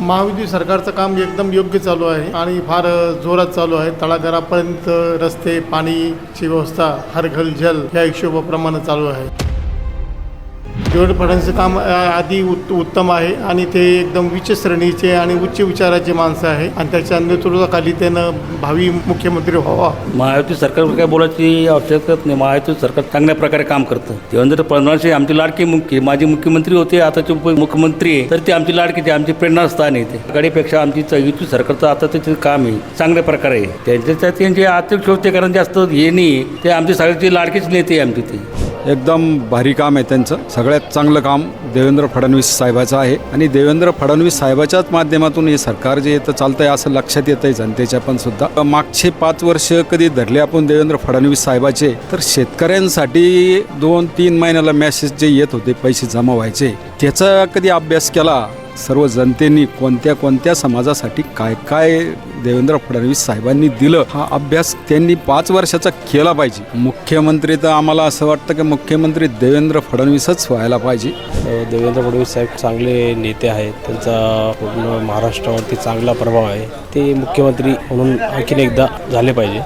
महायुती सरकारचं काम एकदम योग्य चालू आहे आणि फार जोरात चालू आहे. तळागाळापर्यंत रस्ते पाणीची व्यवस्था हर घल जल या हिशोबाप्रमाणे चालू आहे. देवेंद्र फडणवीसचं काम आधी उत् उत्तम आहे आणि ते एकदम उच्च श्रेणीचे आणि उच्च विचाराचे माणसं आहे. आणि त्याच्या नेतृत्वाखाली त्यानं भावी मुख्यमंत्री व्हावा. महायुती सरकारवर काय बोलायची आवश्यकता नाही. महायुती सरकार चांगल्या प्रकारे काम करतं. देवेंद्र फडणवीस आमचे लाडके मुख्य माजी मुख्यमंत्री होते. आताचे उपमुख्यमंत्री आहे. तर ते आमची लाडके ते आमचे प्रेरणास्थान आहे ते. आघाडीपेक्षा आमची च- युती सरकारचं आता त्याचे काम आहे चांगल्या प्रकारे आहे. त्यांच्या त्यांचे आर्थिक कारण जास्त हे नाही. ते आमचे सगळ्याचे लाडकीच नेते आमचे आमची ते. एकदम भारी काम आहे त्यांचं. सगळ्यात चांगलं काम देवेंद्र फडणवीस साहेबाचं आहे. आणि देवेंद्र फडणवीस साहेबाच्याच माध्यमातून हे सरकार जे येतं आहे असं लक्षात येतंय जनतेच्या पण सुद्धा. मागचे पाच वर्ष कधी धरले आपण देवेंद्र फडणवीस साहेबाचे तर शेतकऱ्यांसाठी दोन तीन महिन्याला मॅसेज जे येत होते पैसे जमा व्हायचे त्याचा कधी अभ्यास केला? सर्व जनतेने कोणत्या कोणत्या समाजासाठी काय काय देवेंद्र फडणवीस साहेबांनी दिलं हा अभ्यास त्यांनी पाच वर्षाचा केला पाहिजे. मुख्यमंत्री तर आम्हाला असं वाटतं की मुख्यमंत्री देवेंद्र फडणवीसच व्हायला पाहिजे. देवेंद्र फडणवीस साहेब चांगले नेते आहेत. त्यांचा पूर्ण महाराष्ट्रावरती चांगला प्रभाव आहे. ते मुख्यमंत्री म्हणून आणखीन एकदा झाले पाहिजे.